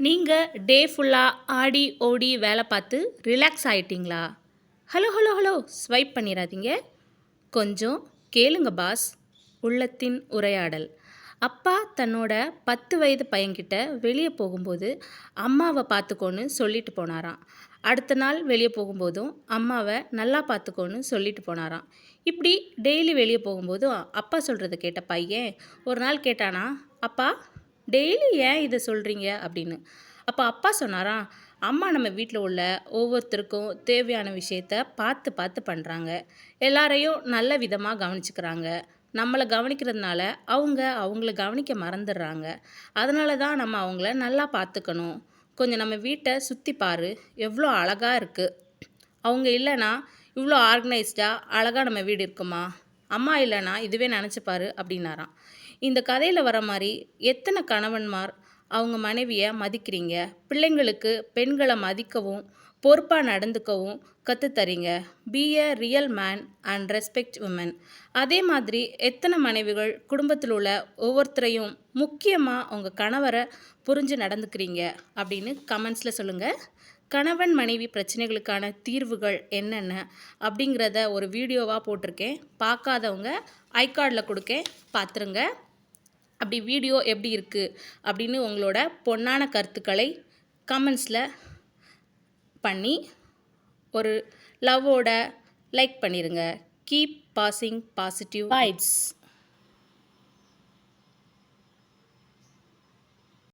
நீங்கள் டே ஃபுல்லாக ஆடி ஓடி வேலை பார்த்து ரிலாக்ஸ் ஆகிட்டிங்களா ஹலோ ஹலோ ஹலோ ஸ்வைப் பண்ணிடாதீங்க. கொஞ்சம் கேளுங்க பாஸ் உள்ளத்தின் உரையாடல். அப்பா தன்னோட பத்து வயது பையன்கிட்ட வெளியே போகும்போது அம்மாவை பார்த்துக்கோன்னு சொல்லிட்டு போனாராம். அடுத்த நாள் வெளியே போகும்போதும் அம்மாவை நல்லா பார்த்துக்கோன்னு சொல்லிட்டு போனாராம். இப்படி டெய்லி வெளியே போகும்போதும் அப்பா சொல்கிறத கேட்ட பையன் ஒரு நாள் கேட்டானா அப்பா டெய்லி ஏன் இதை சொல்கிறீங்க அப்படின்னு. அப்போ அப்பா சொன்னாராம் அம்மா நம்ம வீட்டில் உள்ள ஒவ்வொருத்தருக்கும் தேவையான விஷயத்த பார்த்து பார்த்து பண்ணுறாங்க எல்லாரையும் நல்ல விதமாக கவனிச்சுக்கிறாங்க. நம்மளை கவனிக்கிறதுனால அவங்க அவங்கள கவனிக்க மறந்துடுறாங்க. அதனால தான் நம்ம அவங்கள நல்லா பார்த்துக்கணும். கொஞ்சம் நம்ம வீட்டை சுற்றி பாரு. எவ்வளோ அழகாக இருக்குது அவங்க இல்லைன்னா இவ்வளோ ஆர்கனைஸ்டாக அழகாக நம்ம வீடு இருக்குமா? அம்மா இல்லைனா இதுவே நினச்சிப்பாரு அப்படின்னாராம். இந்த கதையில் வர மாதிரி எத்தனை கணவன்மார் அவங்க மனைவியை மதிக்கிறீங்க? பிள்ளைங்களுக்கு பெண்களை மதிக்கவும் பொறுப்பாக நடந்துக்கவும் கற்றுத்தரீங்க be a real man and respect woman அதே மாதிரி எத்தனை மனைவிகள் குடும்பத்தில் உள்ள ஒவ்வொருத்தரையும் முக்கியமாக உங்கள் கணவரை புரிஞ்சு நடந்துக்கிறீங்க அப்படின்னு கமெண்ட்ஸில் சொல்லுங்கள் கணவன் மனைவி பிரச்சனைகளுக்கான தீர்வுகள் என்னென்ன அப்படிங்கிறத ஒரு வீடியோவாக போட்டிருக்கேன். பார்க்காதவங்க ஐகார்டில் கொடுக்கேன். பார்த்துருங்க. அப்படி வீடியோ எப்படி இருக்குது அப்படின்னு உங்களோட பொன்னான கருத்துக்களை கமெண்ட்ஸில் பண்ணி ஒரு லவ்வோட லைக் பண்ணிடுங்க கீப் பாசிங் பாசிட்டிவ் வைப்ஸ்.